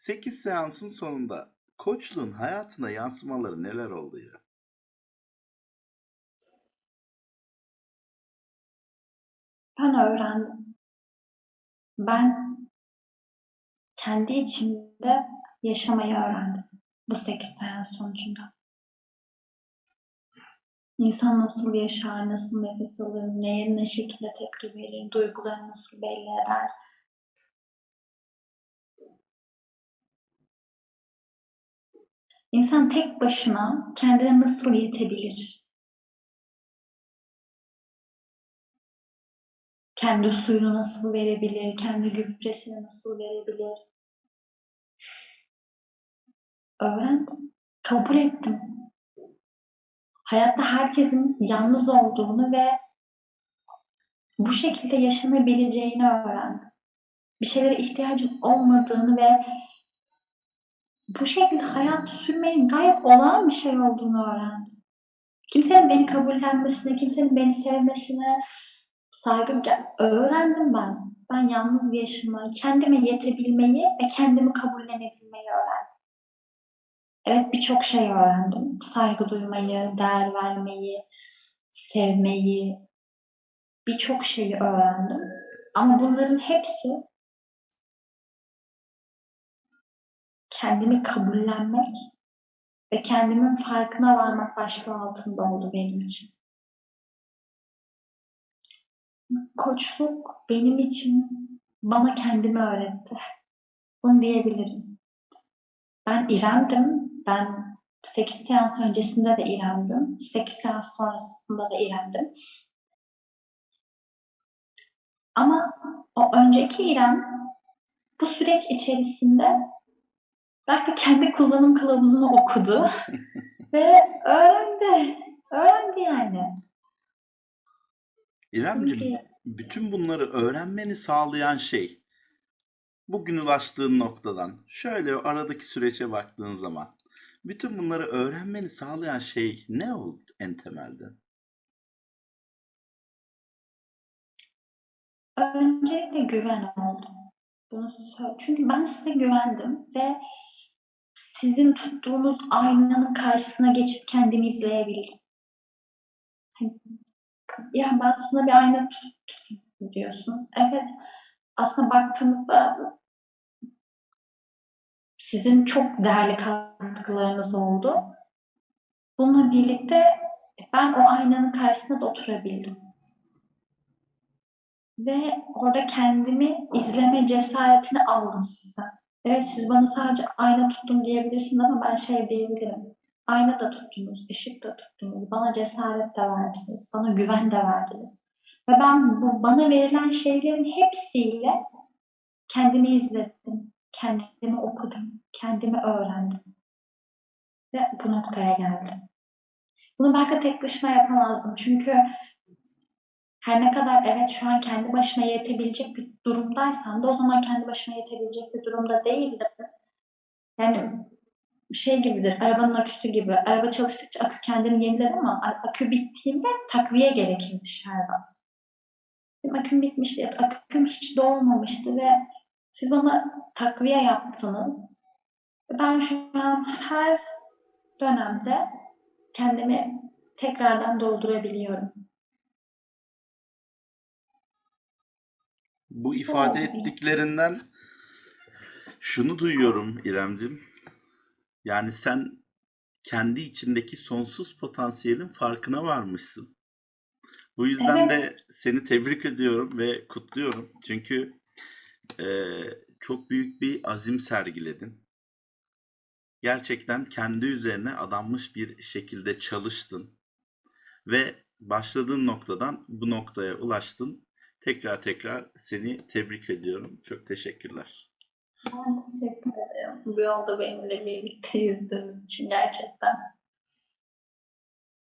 8 seansın sonunda koçluğun hayatına yansımaları neler oldu ya? Ben öğrendim. Ben kendi içimde yaşamayı öğrendim bu 8 seans sonucunda. İnsan nasıl yaşar, nasıl nefes alır, neye ne şekilde tepki verir, duygularını nasıl belli eder. İnsan tek başına kendine nasıl yetebilir? Kendi suyunu nasıl verebilir, kendi gübresini nasıl verebilir? Öğrendim, kabul ettim. Hayatta herkesin yalnız olduğunu ve bu şekilde yaşanabileceğini öğrendim. Bir şeylere ihtiyacım olmadığını ve bu şekilde hayat sürmenin gayet olağan bir şey olduğunu öğrendim. Kimsenin beni kabullenmesine, kimsenin beni sevmesine saygı öğrendim ben. Ben yalnız yaşamayı, kendime yetebilmeyi ve kendimi kabullenebilmeyi öğrendim. Evet birçok şey öğrendim. Saygı duymayı, değer vermeyi, sevmeyi, birçok şeyi öğrendim. Ama bunların hepsi kendimi kabullenmek ve kendimin farkına varmak başlığı altında oldu benim için. Koçluk benim için bana kendimi öğretti. Bunu diyebilirim. Ben İrem'dim. Ben 8 seans öncesinde de İrem'dim. 8 seans sonrasında da İrem'dim. Ama o önceki İrem bu süreç içerisinde belki kendi kullanım kılavuzunu okudu ve öğrendi. Öğrendi yani. İremciğim, bütün bunları öğrenmeni sağlayan şey bugün ulaştığın noktadan şöyle aradaki sürece baktığın zaman bütün bunları öğrenmeni sağlayan şey ne oldu en temelde? öncelikle güven oldu. Bunu çünkü ben size güvendim ve sizin tuttuğunuz aynanın karşısına geçip kendimi izleyebildim. Hani, ya ben sana bir ayna tuttum diyorsunuz. Evet, aslında baktığımızda sizin çok değerli katkılarınız oldu. Bununla birlikte ben o aynanın karşısında da oturabildim. Ve orada kendimi izleme cesaretini aldım sizden. Evet siz bana sadece ayna tuttum diyebilirsiniz ama ben şey diyebilirim. Ayna da tuttunuz, ışık da tuttunuz, bana cesaret de verdiniz, bana güven de verdiniz. Ve ben bu bana verilen şeylerin hepsiyle kendimi izledim, kendimi okudum, kendimi öğrendim. Ve bu noktaya geldim. Bunu belki tek başıma yapamazdım. Çünkü her ne kadar evet şu an kendi başıma yetebilecek bir durumdaysam da o zaman kendi başıma yetebilecek bir durumda değildim. Yani şey gibidir, arabanın aküsü gibi. Araba çalıştıkça akü kendini yeniler ama akü bittiğinde takviye gerekir dışarıdan. Benim aküm bitmişti, aküm hiç dolmamıştı ve siz bana takviye yaptınız. Ben şu an her dönemde kendimi tekrardan doldurabiliyorum. Bu ifade ettiklerinden şunu duyuyorum İremcim. Yani sen kendi içindeki sonsuz potansiyelin farkına varmışsın. Bu yüzden de Evet. seni tebrik ediyorum ve kutluyorum. Çünkü eee, çok büyük bir azim sergiledin. Gerçekten kendi üzerine adanmış bir şekilde çalıştın ve başladığın noktadan bu noktaya ulaştın. Tekrar tekrar seni tebrik ediyorum. Çok teşekkürler. Ben teşekkür ederim. Bu yolda benimle birlikte yürüdüğünüz için gerçekten.